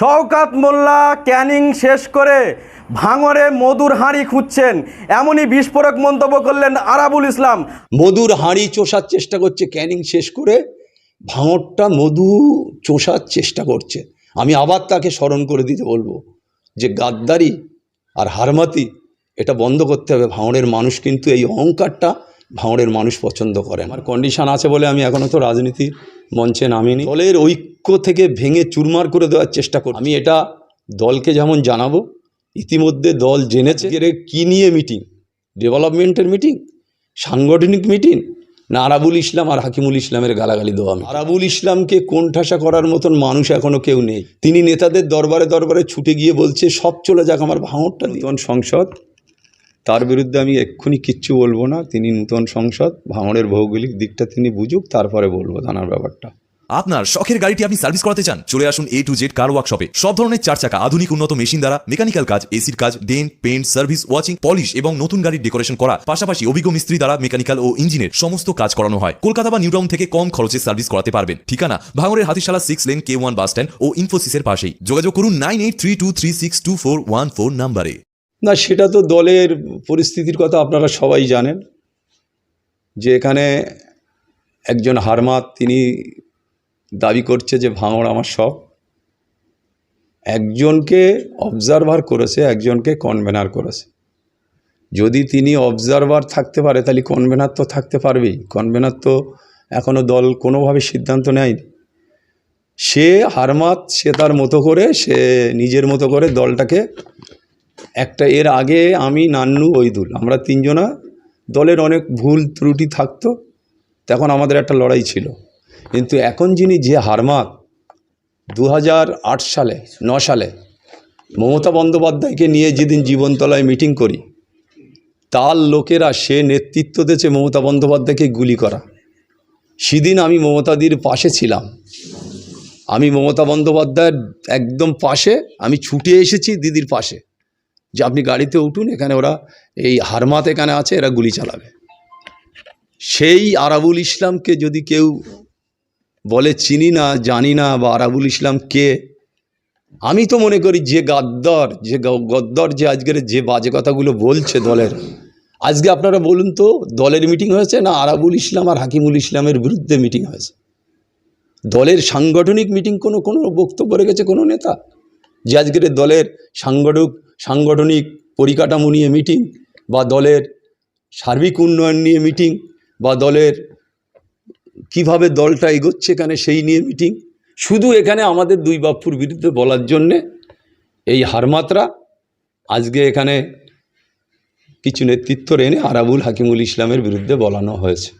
শওকাত মোল্লা ক্যানিং শেষ করে ভাঙরে মধুর হাঁড়ি খুঁজছেন। এমনই বিস্ফোরক মন্তব্য করলেন আরাবুল ইসলাম। মধুর হাঁড়ি চষার চেষ্টা করছে ক্যানিং শেষ করে। ভাঙরটা মধু চষার চেষ্টা করছে। আমি আবার তাকে স্মরণ করে দিতে বলব যে গাদ্দারি আর হারমাতি এটা বন্ধ করতে হবে। ভাঙড়ের মানুষ কিন্তু এই অহংকারটা ভাঙড়ের মানুষ পছন্দ করে আমার কন্ডিশন আছে বলে আমি এখনও তো রাজনীতির মঞ্চে নামিনি। দলের ঐক্য থেকে ভেঙে চুরমার করে দেওয়ার চেষ্টা করি আমি এটা দলকে যেমন জানাব ইতিমধ্যে দল জেনেছে কী নিয়ে মিটিং? ডেভেলপমেন্টের মিটিং? সাংগঠনিক মিটিং? না আরাবুল ইসলাম আর হাকিমুল ইসলামের গালাগালি দেওয়া আমি আরাবুল ইসলামকে কোণঠাসা করার মতন মানুষ এখনও কেউ নেই। তিনি নেতাদের দরবারে দরবারে ছুটে গিয়ে বলছে সব চলে যাক আমার ভাঙরটা নূতন সংসদ তার বিরুদ্ধে আমি এক্ষুনি কিচ্ছু বলব না। তিনি নূতন সংসদ ভাঙড়ের ভৌগোলিক দিকটা তিনি বুঝুক তারপরে বলব জানার ব্যাপারটা। আপনার শখের গাড়িটি আপনি সার্ভিস করাতে চান, চলে আসুন এ টু জেড কার ওয়ার্কশপে সব ধরনের চার চাকা আধুনিক উন্নত মেশিন দ্বারা মেকানিক্যাল কাজ এসির কাজ dent paint service, washing, polish এবং নতুন গাড়ির ডেকোরেশন করা। পাশাপাশি অভিজ্ঞ মিস্ত্রি দ্বারা মেকানিক্যাল ও ইঞ্জিনের সমস্ত কাজ করানো হয়। কলকাতা বা নিউটাউন থেকে কম খরচে সার্ভিস করাতে পারবেন। ঠিকানা, ভাঙড়ের Hatishala six lane K one bus stand ও ইনফোসিসের পাশেই। যোগাযোগ করুন nine eight three two three six two four one four নাম্বারে। না, সেটা তো দলের পরিস্থিতির কথা আপনারা সবাই জানেন। যে এখানে একজন হারমাত, তিনি দাবি করছে যে ভাঙড় আমার সব। একজনকে অবজারভার করেছে, একজনকে কনভেনার করেছে। যদি তিনি অবজারভার থাকতে পারে, তাহলে কনভেনার তো থাকতে পারবেই। কনভেনার তো এখনও দল কোনোভাবে সিদ্ধান্ত নেয়নি। সে হারমাত সে তার মতো করে, সে নিজের মতো করে দলটাকে একটা এর আগে আমি, নান্নু, ওইদুল, আমরা তিনজনা দলের অনেক ভুল ত্রুটি থাকতো, তখন আমাদের একটা লড়াই ছিল। কিন্তু এখন যিনি যে হারমাত দু সালে, ন সালে মমতা বন্দ্যোপাধ্যায়কে নিয়ে যেদিন জীবনতলায় মিটিং করি, তার লোকেরা সে নেতৃত্ব দিয়েছে মমতা বন্দ্যোপাধ্যায়কে গুলি করা। সেদিন আমি মমতাদির পাশে ছিলাম। আমি মমতা বন্দ্যোপাধ্যায়ের একদম পাশে, আমি ছুটে এসেছি দিদির পাশে যে আপনি গাড়িতে উঠুন, এখানে ওরা এই হারমাত এখানে আছে, এরা গুলি চালাবে। সেই আরাবুল ইসলামকে যদি কেউ বলে চিনি না, জানি না বা আরাবুল ইসলাম কে? আমি তো মনে করি যে গাদ্দর, যে গদ্দর যে আজকের যে বাজে কথাগুলো বলছে দলের। আজকে আপনারা বলুন তো, দলের মিটিং হয়েছে না আরাবুল ইসলাম আর হাকিমুল ইসলামের বিরুদ্ধে মিটিং হয়েছে? দলের সাংগঠনিক মিটিং কোনো কোনো বক্তব্য রেখেছে কোনো নেতা? যে আজকের দলের সাংগঠনিক সাংগঠনিক পরিকাঠামো নিয়ে মিটিং বা দলের সার্বিক উন্নয়ন নিয়ে মিটিং বা দলের কীভাবে দলটা এগোচ্ছে এখানে সেই নিয়ে মিটিং। শুধু এখানে আমাদের দুই বাপুর বিরুদ্ধে বলার জন্যে এই হারমাত্রা আজকে এখানে কিছু নেতৃত্ব এনে আরাবুল হাকিমুল ইসলামের বিরুদ্ধে বলানো হয়েছে।